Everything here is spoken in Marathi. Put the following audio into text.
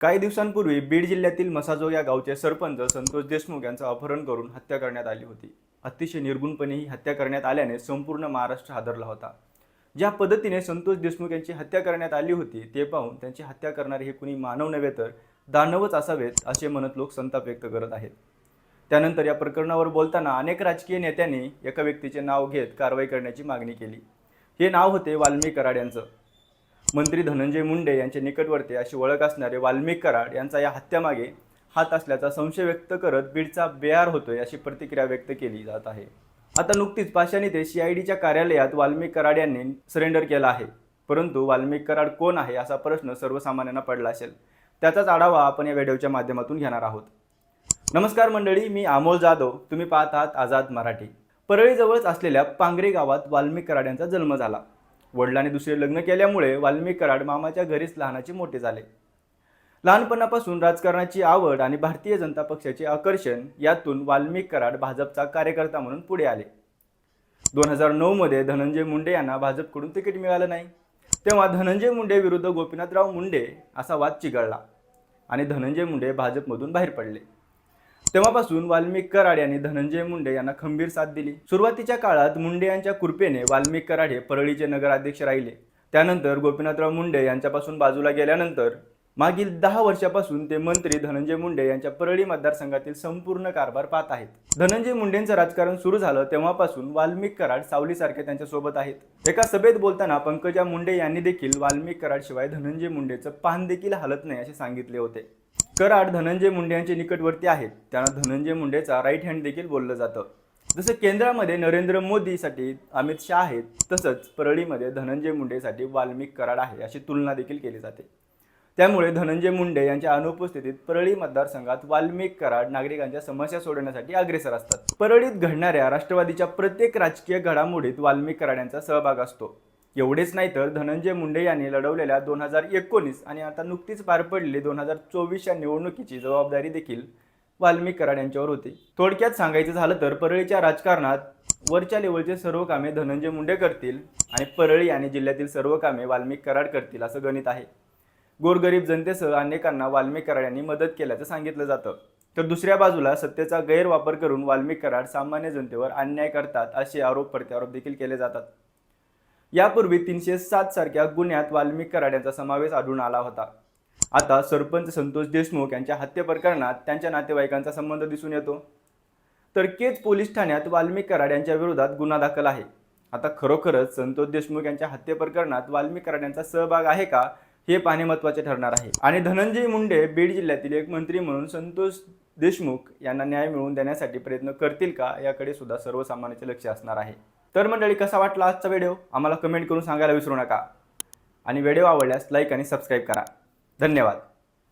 काही दिवसांपूर्वी बीड जिल्ह्यातील मसाजोग या गावचे सरपंच संतोष देशमुख यांचं अपहरण करून हत्या करण्यात आली होती. अतिशय निर्गुणपणे ही हत्या करण्यात आल्याने संपूर्ण महाराष्ट्र हादरला होता. ज्या पद्धतीने संतोष देशमुख यांची हत्या करण्यात आली होती ते पाहून त्यांची हत्या करणारे हे कुणी मानव नव्हे तर दानवच असावेत असे म्हणत लोक संताप व्यक्त करत आहेत. त्यानंतर या प्रकरणावर बोलताना अनेक राजकीय नेत्यांनी एका व्यक्तीचे नाव घेत कारवाई करण्याची मागणी केली. हे नाव होते वाल्मी कराड यांचं. मंत्री धनंजय मुंडे यांचे निकटवर्ती अशी ओळख असणारे वाल्मिक कराड यांचा या हत्यामागे हात असल्याचा संशय व्यक्त करत बीडचा बेहार होतोय अशी प्रतिक्रिया व्यक्त केली जात आहे. आता नुकतीच पाशाने ते सीआयडीच्या कार्यालयात वाल्मिक कराड यांनी सरेंडर केला आहे. परंतु वाल्मिक कराड कोण आहे असा प्रश्न सर्वसामान्यांना पडला असेल. त्याचाच आढावा आपण या व्हिडिओच्या माध्यमातून घेणार आहोत. नमस्कार मंडळी मी अमोल जाधव. तुम्ही पाहत आहात आझाद मराठी. परळीजवळच असलेल्या पांगरे गावात वाल्मिक कराड यांचा जन्म झाला. वडिलांनी दुसरे लग्न केल्यामुळे वाल्मिक कराड मामाच्या घरीच लहानाचे मोठे झाले. लहानपणापासून राजकारणाची आवड आणि भारतीय जनता पक्षाचे आकर्षण यातून वाल्मिक कराड भाजपचा कार्यकर्ता म्हणून पुढे आले. दोन हजार नऊमध्ये धनंजय मुंडे यांना भाजपकडून तिकीट मिळालं नाही. तेव्हा धनंजय मुंडे विरुद्ध गोपीनाथराव मुंडे असा वाद चिघळला आणि धनंजय मुंडे भाजपमधून बाहेर पडले. तेव्हापासून वाल्मिक कराड यांनी धनंजय मुंडे यांना खंबीर साथ दिली. सुरुवातीच्या काळात मुंडे यांच्या कृपेने वाल्मिक कराड हे परळीचे नगराध्यक्ष राहिले. त्यानंतर गोपीनाथराव मुंडे यांच्यापासून बाजूला गेल्यानंतर मागील दहा वर्षापासून ते मंत्री धनंजय मुंडे यांच्या परळी मतदारसंघातील संपूर्ण कारभार पाहत आहेत. धनंजय मुंडेंचं राजकारण सुरू झालं तेव्हापासून वाल्मिक कराड सावलीसारखे त्यांच्यासोबत आहेत. एका सभेत बोलताना पंकजा मुंडे यांनी देखील वाल्मिक कराड शिवाय धनंजय मुंडेचं पान देखील हलत नाही असे सांगितले होते. कराड धनंजय मुंडे यांचे निकटवर्ती आहेत. त्यांना धनंजय मुंडेचा राईट हँड देखील बोललं जातं. जसं केंद्रामध्ये नरेंद्र मोदीसाठी अमित शहा आहेत तसंच परळीमध्ये धनंजय मुंडेसाठी वाल्मिक कराड आहे अशी तुलना देखील केली जाते. त्यामुळे धनंजय मुंडे यांच्या अनुपस्थितीत परळी मतदारसंघात वाल्मिक कराड नागरिकांच्या समस्या सोडवण्यासाठी अग्रेसर असतात. परळीत घडणाऱ्या राष्ट्रवादीच्या प्रत्येक राजकीय घडामोडीत वाल्मिक कराड यांचा सहभाग असतो. एवढेच नाही तर धनंजय मुंडे यांनी लढवलेल्या दोन हजार एकोणीस आणि आता नुकतीच पार पडलेली दोन हजार चोवीसच्या निवडणुकीची जबाबदारी देखील वाल्मिक कराड यांच्यावर होती. थोडक्यात सांगायचं झालं तर परळीच्या राजकारणात वरच्या लेवलचे सर्व कामे धनंजय मुंडे करतील आणि परळी आणि जिल्ह्यातील सर्व कामे वाल्मिक कराड करतील असं गणित आहे. गोरगरीब जनतेसह अनेकांना वाल्मिक कराड यांनी मदत केल्याचं सांगितलं जातं. तर दुसऱ्या बाजूला सत्तेचा गैरवापर करून वाल्मिक कराड सामान्य जनतेवर अन्याय करतात असे आरोप प्रत्यारोप देखील केले जातात. यापूर्वी तीनशे सात सारख्या गुन्ह्यात वाल्मिक कराड यांचा समावेश आढळून आला होता. आता सरपंच संतोष देशमुख यांच्या हत्ये प्रकरणात त्यांच्या नातेवाईकांचा संबंध दिसून येतो. तर केज पोलीस ठाण्यात वाल्मिक कराड यांच्या विरोधात गुन्हा दाखल आहे. आता खरोखरच संतोष देशमुख यांच्या हत्ये प्रकरणात वाल्मिक कराड यांचा सहभाग आहे का? हे पाहणे महत्त्वाचे ठरणार आहे. आणि धनंजय मुंडे बीड जिल्ह्यातील एक मंत्री म्हणून संतोष देशमुख यांना न्याय मिळवून देण्यासाठी प्रयत्न करतील का याकडे सुद्धा सर्वसामान्याचे लक्ष असणार आहे. तर मंडळी कसा वाटला आजचा व्हिडिओ? आम्हाला कमेंट करून सांगायला विसरू नका. आणि व्हिडिओ आवडल्यास लाईक आणि सबस्क्राईब करा. धन्यवाद.